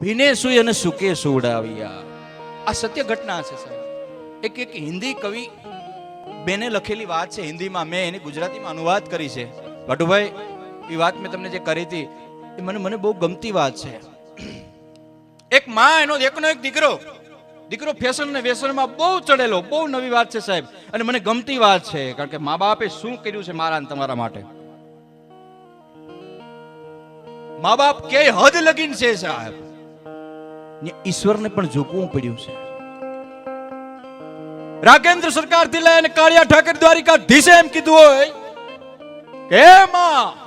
ભીને સુઈ અને સુકે સુવડાવ્યા. આ સત્ય ઘટના છે, સાહેબ. એક એક હિન્દી કવિ બેને લખેલી વાત છે હિન્દીમાં. મેં એની ગુજરાતીમાં અનુવાદ કરી છે. ભટુભાઈ એ વાત મેં તમને જે કરી હતી, એ મને મને બહુ ગમતી વાત છે. એક માં એનો, એકનો એક દીકરો. દીકરો ફેશન ને વ્યસનમાં બહુ ચડેલો, બહુ નવી વાત છે, સાહેબ. અને મને ગમતી વાત છે, કારણ કે મા બાપે શું કર્યું છે મારા અને તમારા માટે? મા બાપ કે હદ લગીન છે, સાહેબ. ને ઈશ્વરને પણ ઝૂકવું પડ્યું છે. રાકેન્દ્ર સરકારથી લઈને કાળિયા ઠાકર દ્વારિકા ધીસે એમ કીધું હોય કે માં,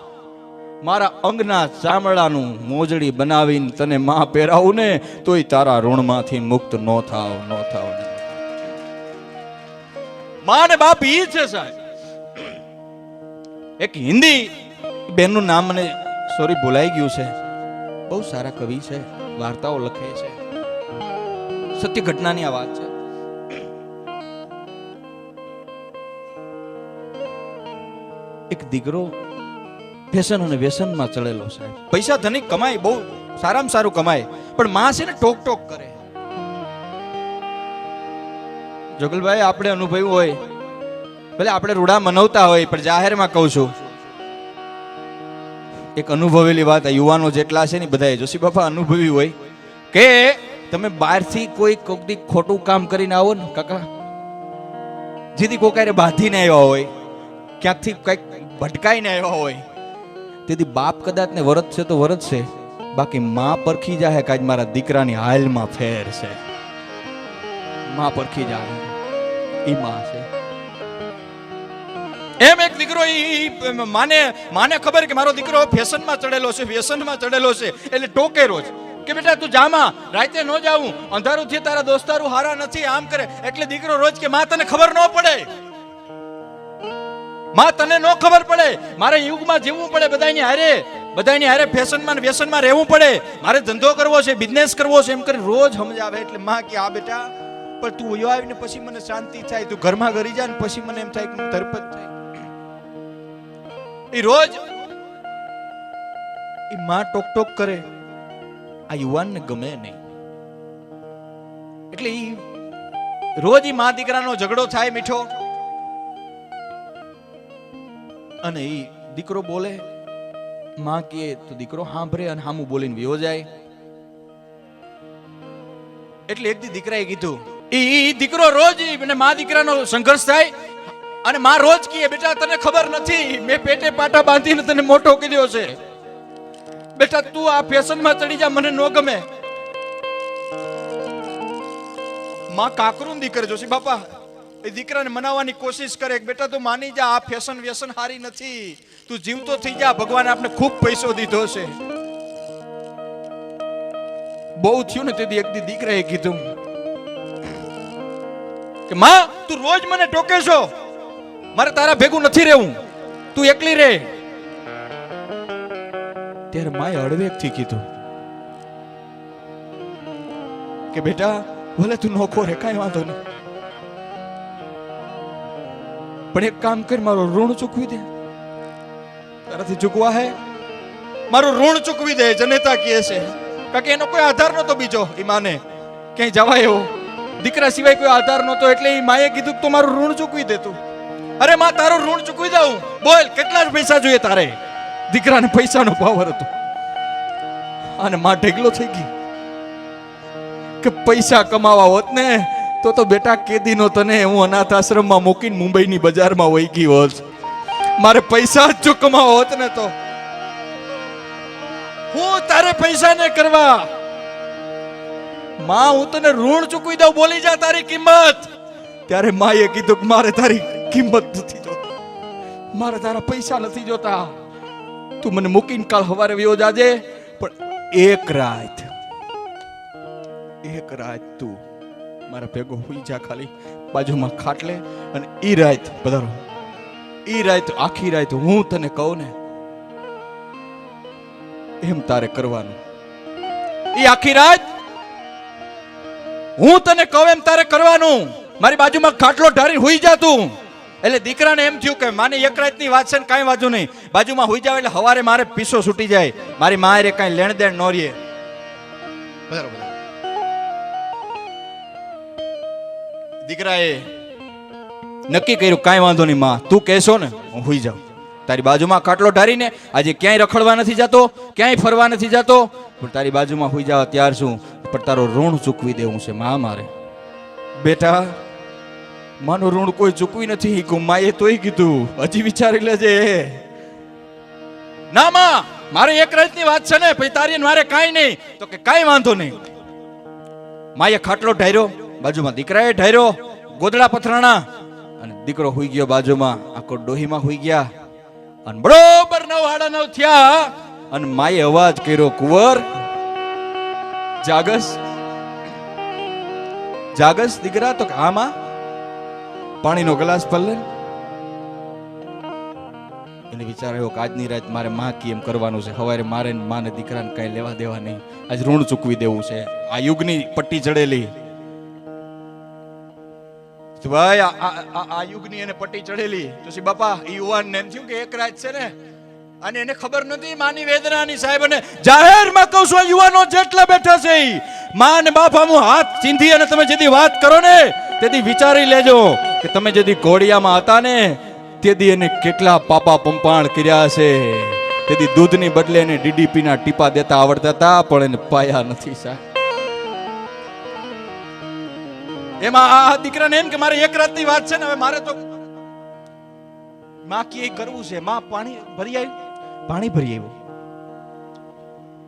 મારા અંગના ચામડાનું મોજડી બનાવીને તને માં પહેરાવું ને, તોય તારા ઋણમાંથી મુક્ત નો થાવ નો થાવ. ને નો થાવ." માં ને બાપ ઈ છે સાહેબ. એક હિન્દી બેનનું નામ મને સોરી ભૂલાઈ ગયું છે. બહુ સારા કવિ છે, વાર્તાઓ લખે છે. સત્ય ઘટનાની આ વાત છે. એક દીકરો ફેશન અને વ્યસનમાં ચડેલો સાહેબ પૈસા ધનિક કમાય બહુ સારામાં સારું કમાય, પણ માં છે ને ટોક ટોક કરે. જોગલભાઈ, આપણે અનુભવ્યું હોય, ભલે આપણે રૂડા મનાવતા હોય, પણ જાહેરમાં કહું છું એક અનુભવેલી વાત આ યુવાનો જેટલા છે ને બધાએ જોશી બાપા અનુભવી હોય કે તમે બહારથી કોઈ કોકથી ખોટું કામ કરીને આવો ને, કાકા, જેથી કોકારે બાંધીને આવ્યા હોય, ક્યાંકથી કંઈક ભટકાઈને આવ્યા હોય. તેથી બાપ કદાચ ને વરત છે તો વરત છે, બાકી માં પરખી જાહે કાજ મારા દીકરાની હાલમાં ફેર છે. માં પરખી જાહે, ઈ માં છે. એમ એક દીકરો એ માને માને ખબર કે મારો દીકરો ફેશનમાં ચડેલો છે, વ્યસનમાં ચડેલો છે, એટલે ટોકે રોજ કે બેટા તું જામાં, રાતે ન જાવું અંધારું થી તારા દોસ્તારું હારા નથી, આમ કરે. એટલે દીકરો રોજ કે, માં, તને ખબર ન પડે. માં, તને ન ખબર પડે. મારે યુગમાં જીવવું પડે બધાની હારે. બધાની હારે ફેશનમાં વ્યસનમાં રહેવું પડે. મારે ધંધો કરવો છે બિઝનેસ કરવો છે. એમ કરી રોજ સમજાવે એટલે, માં, કે આ બેટા, પણ તું આવીને પછી મને શાંતિ થાય, તું ઘરમાં ઘરી જા ને પછી મને એમ થાય કે તરપત થાય કરે. આ યુવાનને ગમે નહીં. એટલે રોજ એ મા દીકરાનો ઝઘડો થાય મીઠો. અને એ દીકરો બોલે, માં કે, તો દીકરો સાંભળે અને હામું બોલીને વિયો જાય. એટલે એક દી દીકરાએ કીધું એ દીકરો રોજ અને મા દીકરાનો સંઘર્ષ થાય અને માં રોજ કહે બેટા, તને ખબર નથી, મેં પેટે પાટા બાંધીને તને મોટો કર્યો છે. બેટા, તું આ ફેશનમાં ચડી જા, મને ન ગમે. માં કાકરું દીકર જોશી. બાપા, એ દીકરાને મનાવવાની કોશિશ કરે. બેટા, તું માની જા, આ ફેશન વ્યસન હારી નથી. તું જીવતો થઈ જા, ભગવાને આપણે ખૂબ પૈસો દીધો છે. બહુ થયું ને તેથી એક દીકરાએ કીધું કે, માં, તું રોજ મને ટોકે છો. મારે તારા ભેગું નથી રહેવું. તું એકલી રહે ત્યારે માએ હળવેકથી કીધું કે બેટા, ભલે તું નોખો રે, કાંઈ વાંધો નહીં. પણ એક કામ કરી, મારો ઋણ ચૂકવી દે. તારાથી ચૂકવા હે? મારું ઋણ ચૂકવી દે, જનેતા કહે છે. કારણ કે એનો કોઈ આધાર નહોતો બીજો એ માને. ક્યાંય જવાય એવો. દીકરા સિવાય કોઈ આધાર નહોતો, એટલે એ માએ કીધું તું મારું ઋણ ચૂકવી દે તું. અરે માં, તારું ઋણ ચૂકવી દઉં. બોલ, કેટલા પૈસા જોઈએ તારે? દીકરાને પૈસાનો પાવર હતો. અને માં ઢેગલો થઈ ગઈ કે પૈસા કમાવા હોત ને, તો તો બેટા કેદીનો તને હું અનાથ આશ્રમમાં મૂકીને મુંબઈની બજારમાં વહી ગઈ હોત. મારે પૈસા જ કમાવા હોત ને તો. હું તારે પૈસા ને કરવા? માં, હું તને ઋણ ચૂકવી દઉં, બોલી જા તારી કિંમત. ત્યારે માએ કીધું કે મારે તારી કિંમત નથી જોતા. મારે તારા પૈસા નથી જોતા. તું મને મૂકીને કાલ હવારે વયો જાજે, પણ એક રાત એક રાત તું મારા ભેગો હોઈ જા ખાલી, બાજુમાં ખાટલે અને ઈ રાત પધારો. ઈ રાત, આખી રાત હું તને કહું ને, એમ તારે કરવાનું. ઈ આખી રાત હું તને કહું એમ તારે કરવાનું. મારી બાજુમાં ખાટલો ઢારી હોઈ જા તું. એટલે દીકરાને એમ થયું કે માને એક રાતની વાત છે ને કાંઈ વાંધો નહીં. બાજુમાં હોઈ જાવ એટલે હવારે મારે પીસો છૂટી જાય. મારી મારે કાંઈ લેણ દેણ ન રહે. પધારો પધારો દીકરાએ નક્કી કર્યું કાંઈ વાંધો નહીં માં તું કહેશો ને હું હોઈ જાઉં. તારી બાજુમાં ખાટલો ઢારીને આજે ક્યાંય રખડવા નથી જતો ક્યાંય ફરવા નથી જતો. પણ તારી બાજુમાં હોઈ જાવ ત્યાર શું પણ તારો ઋણ ચૂકવી દેવું છે મા મારે. બેટા માનું ઋણ કોઈ ચૂકવી નથી. ગુમાએ તોય કીધું. હજી વિચારી લેજે. ના, માં, મારે એક રાતની વાત છે ને, પછી તારી મારે કાંઈ નહીં. તો કે કાંઈ વાંધો નહીં. માએ ખાટલો ઢાર્યો બાજુમાં દીકરાએ ઢાર્યો ગોદડા પથરાણા, અને દીકરો હોઈ ગયો બાજુમાં, આખો ડોહીમાં હોઈ ગયા. અને બરોબર નવ હાડા નવ થયા, અને માએ અવાજ કર્યો, કુંવર, જાગસ જાગસ દીકરા, તો કે, હા, માં પાણીનો ગ્લાસ પર લે એને વિચાર આવ્યો કે આજની રાત મારે માં કી એમ કરવાનું છે. સવારે મારે માને દીકરાને કઈ લેવા દેવા નહીં. આજ ઋણ ચૂકવી દેવું છે. આ યુગની પટ્ટી ચડેલી. ભાઈ, આ- યુગની એને પટ્ટી ચડેલી. તો બાપા એ યુવાન ને એમ થયું કે એક રાત છે ને, અને એને ખબર નથી માની વેદનાની સાહેબ, અને જાહેરમાં કહું છું યુવાનો જેટલા બેઠા છે માન બાપ આમ હાથ ચીંધી અને તમે જેથી વાત કરો ને, તેથી વિચારી લેજો. કે તમે જેથી ઘોડિયામાં હતા ને તેથી એને કેટલા પાપા પંપાણ કર્યા છે. તેથી દૂધની બદલે એને DDP ના ટીપા દેતા આવડતા હતા, પણ એને પાયા નથી સાહેબ. એમાં આ દીકરાને એમ કે મારે એક રાતની વાત છે ને, હવે મારે તો માં કે કરવું છે. માં પાણી ભરી આવ્યું પાણી ભરી આવ્યું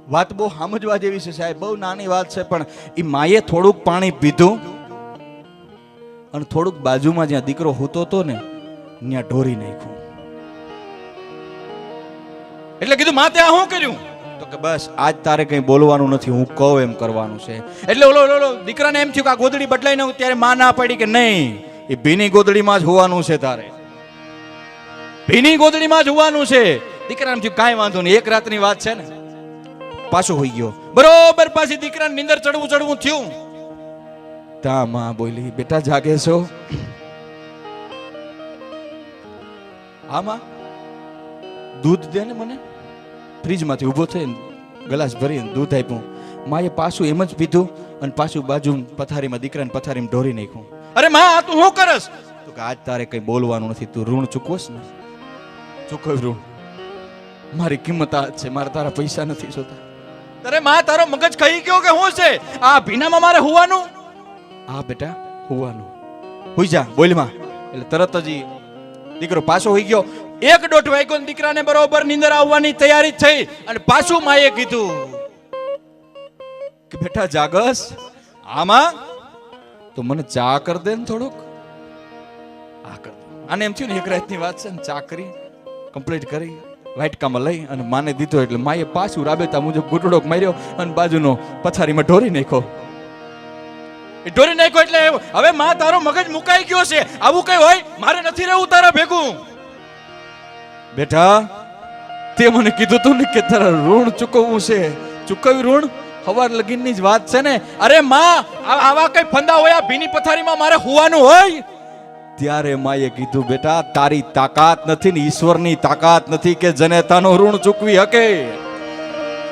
વાત બહુ સમજવા જેવી છે સાહેબ. બહુ નાની વાત છે, પણ એ માએ થોડુંક પાણી પીધું. અને થોડુંક બાજુમાં જ્યાં દીકરો હોતો હતો ને ત્યાં ઢોરી નાખ્યું. એટલે કીધું માં ત્યાં શું કર્યું? તો કે બસ આજ તારે કઈ બોલવાનું નથી હું કહું એમ કરવાનું છે. એટલે ઓલો ઓલો- દીકરાને એમ થયું કે આ ગોદડી બદલાઈ ન ત્યારે માં ના પડી કે નહીં? એ ભીની ગોદડીમાં જ હોવાનું છે તારે. ભીની ગોદડીમાં જ હોવાનું છે. દીકરાને એમ થયું કાંઈ વાંધો નહીં એક રાતની વાત છે ને. પાછો હોઈ ગયો. બરોબર પાછી દીકરાને નીંદર ચડવું ચડવું થયું. તા માં બોલી, બેટા, જાગે છો? આમાં દૂધ દે ને મને? ફ્રીજમાંથી ઊભો થઈને ગ્લાસ ભરીને દૂધ આપ્યું. માએ પાછું એમ જ પીધું અને પાછું બાજુ પથારીમાં દીકરાને પથારીમાં ઢોરી નાખ્યું. અરે, માં તું શું કરસ? તો કે, આજ તારે કઈ બોલવાનું નથી, તું ઋણ ચૂકવસ ને. ચૂકવ ઋણ? મારી કિંમત આ છે, મારે તારા પૈસા નથી જોતા. અરે, માં, તારો મગજ કહી ગયો કે શું છે? આ ભીનામાં મારે હોવાનું? હા બેટા હોવાનું. હોઈ જા બોલમાં એટલે તરત જ દીકરો પાછો હોઈ ગયો. એક દોઢ વાગ્યો દીકરાને બરોબર નીંદર આવવાની તૈયારી થઈ. અને પાછું માએ કીધું કે બેટા જાગસ, આમાં તો મને ચા કર દે ને થોડુંક. આ કર અને એમ થયું ને એક રાતની વાત છે ને, ચા કરી કમ્પ્લીટ કરી, વાટકામાં લઈ અને માને દીધો. એટલે માએ પાછું રાબેતા મુજબ ગુટડોક માર્યો અને બાજુનો પથારીમાં ઢોરી નાખ્યો. ઢોરી નાખ્યો એટલે હવે માં તારો મગજ મુકાઈ ગયો છે. આવું કઈ હોય? મારે નથી રહેવું તારા ભેગું. બેટા, તે મને કીધું તું ને કે તારા ઋણ ચૂકવવું છે. ચૂકવ્યું ઋણ? હવાર લગીનની જ વાત છે ને. અરે માં આવા કઈ ફંદા હોય ભીની પથારીમાં મારે હોવાનું હોય? ત્યારે માએ કીધું, બેટા, તારી તાકાત નથી ને, ઈશ્વરની તાકાત નથી કે જનેતાનું ઋણ ચૂકવી શકે.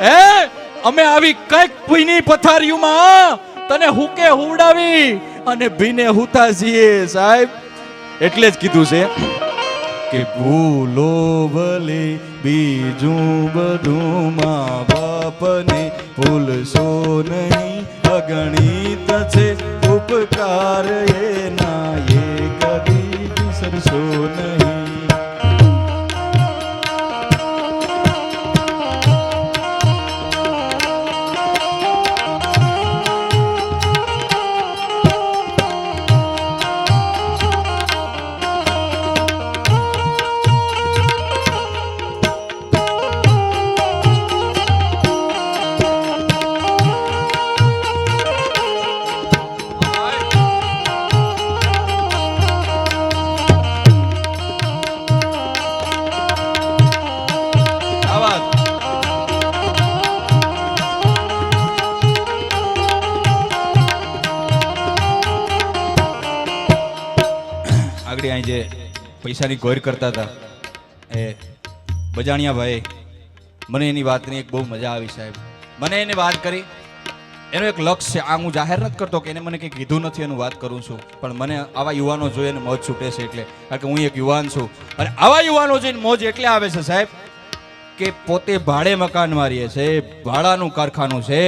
હે? અમે આવી કંઈક ભીની પથારીઓમાં તને હુકે હુવડાવી અને ભીને હુતા છીએ સાહેબ. એટલે જ કીધું છે કે ભૂલો ભલે બીજું બધું મા બાપને ભૂલશો નહીં. અગણિત છે ઉપકાર એના એ કદી વિસરશો નહીં. જે પૈસાની ગોર કરતા હતા. એ બજાણિયા ભાઈ મને એની વાતની એક બહુ મજા આવી સાહેબ. મને એને વાત કરી. એનો એક લક્ષ્ય છે. આ હું જાહેર નથી કરતો કે એને મને કંઈ કીધું નથી, એનું વાત કરું છું. પણ મને આવા યુવાનો જોઈએ અને મોજ છૂટે છે એટલે. કારણ કે હું એક યુવાન છું. અને આવા યુવાનો જોઈને મોજ એટલે આવે છે સાહેબ, કે પોતે ભાડે મકાન મારીએ છે, ભાડાનું કારખાનું છે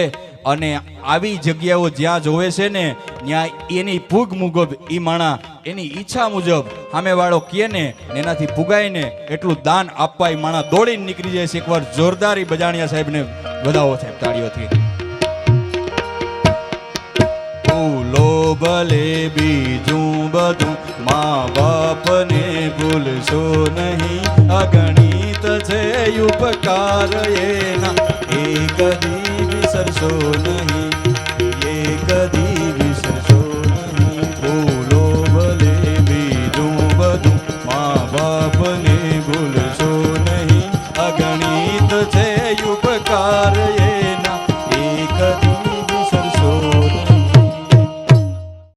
અને આવી જગ્યાઓ જ્યાં જોવે છે ને, ત્યાં એની ભૂગ મુજબ એ માણા એની ઈચ્છા મુજબ સામેવાળો કહે ને, એનાથી ફુગાય ને એટલું દાન આપવા એ માણા દોડીને નીકળી જાય છે. એકવાર જોરદારી બજાણિયા સાહેબને વધાવો સાહેબ તાળીઓથી. ભલે બીજું બધું, મા બાપને ભૂલશો નહીં. અગણિત છે ઉપકાર એના એ કદી વિસરશો નહીં